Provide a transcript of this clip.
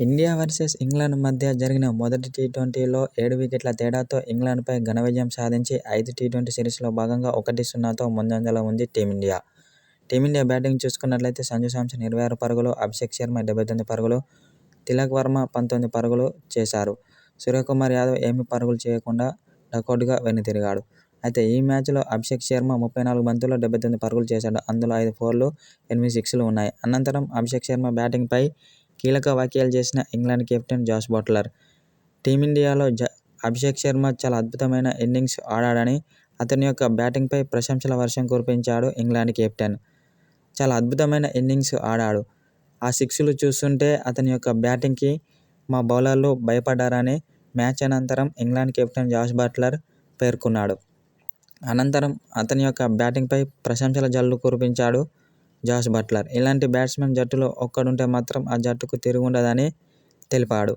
India versus England మధ్య జరిగిన మొదటి టీ-ట్వంటీలో ఏడు వికెట్ల తేడాతో ఇంగ్లాండ్పై ఘన విజయం సాధించి ఐదు టీ-ట్వంటీ సిరీస్లో భాగంగా ఒకటి సున్నాతో ముందంజలో ఉంది టీమిండియా. టీమిండియా బ్యాటింగ్ చూసుకున్నట్లయితే సంజు శాంసన్ ఇరవై ఆరు పరుగులు, అభిషేక్ శర్మ డెబ్బై తొమ్మిది పరుగులు, తిలక్ వర్మ పంతొమ్మిది పరుగులు చేశారు. సూర్యకుమార్ యాదవ్ ఏమి పరుగులు చేయకుండా డకౌట్గా వెనుతిరిగాడు అయితే ఈ మ్యాచ్లో అభిషేక్ శర్మ ముప్పై నాలుగు బంతుల్లో డెబ్బై తొమ్మిది పరుగులు చేశాడు. అందులో ఐదు ఫోర్లు, ఎనిమిది సిక్స్లు ఉన్నాయి. అనంతరం అభిషేక్ శర్మ బ్యాటింగ్పై కీలక వ్యాఖ్యలు చేసిన ఇంగ్లాండ్ కెప్టెన్ జాస్ బట్లర్ టీమిండియాలో అభిషేక్ శర్మ చాలా అద్భుతమైన ఇన్నింగ్స్ ఆడాడని, అతని యొక్క బ్యాటింగ్పై ప్రశంసల వర్షం కురిపించాడు ఇంగ్లాండ్ కెప్టెన్. చాలా అద్భుతమైన ఇన్నింగ్స్ ఆడాడు. ఆ సిక్స్లు చూస్తుంటే అతని యొక్క బ్యాటింగ్కి మా బౌలర్లు భయపడ్డారని మ్యాచ్ అనంతరం ఇంగ్లాండ్ కెప్టెన్ జాస్ బట్లర్ పేర్కొన్నాడు. అనంతరం అతని యొక్క బ్యాటింగ్పై ప్రశంసల జల్లు కురిపించాడు జాస్ బట్లర్. ఇలాంటి బ్యాట్స్మెన్ జట్టులో ఒక్కడుంటే మాత్రం ఆ జట్టుకు తిరుగుండదని తెలిపాడు.